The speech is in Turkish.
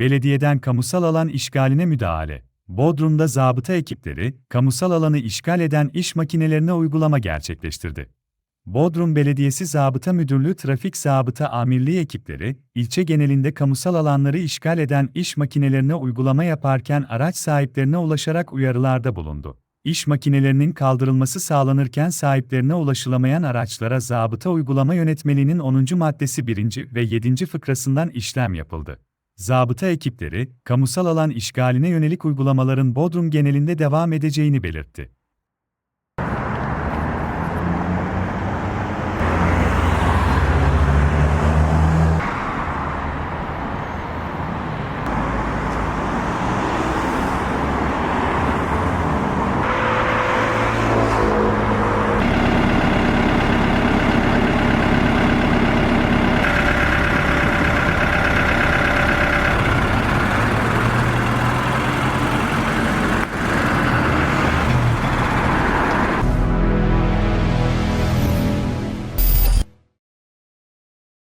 belediyeden kamusal alan işgaline müdahale. Bodrum'da zabıta ekipleri, kamusal alanı işgal eden iş makinelerine uygulama gerçekleştirdi. Bodrum Belediyesi Zabıta Müdürlüğü Trafik Zabıta Amirliği ekipleri, ilçe genelinde kamusal alanları işgal eden iş makinelerine uygulama yaparken araç sahiplerine ulaşarak uyarılarda bulundu. İş makinelerinin kaldırılması sağlanırken sahiplerine ulaşılamayan araçlara zabıta uygulama yönetmeliğinin 10. maddesi 1. ve 7. fıkrasından işlem yapıldı. Zabıta ekipleri, kamusal alan işgaline yönelik uygulamaların Bodrum genelinde devam edeceğini belirtti.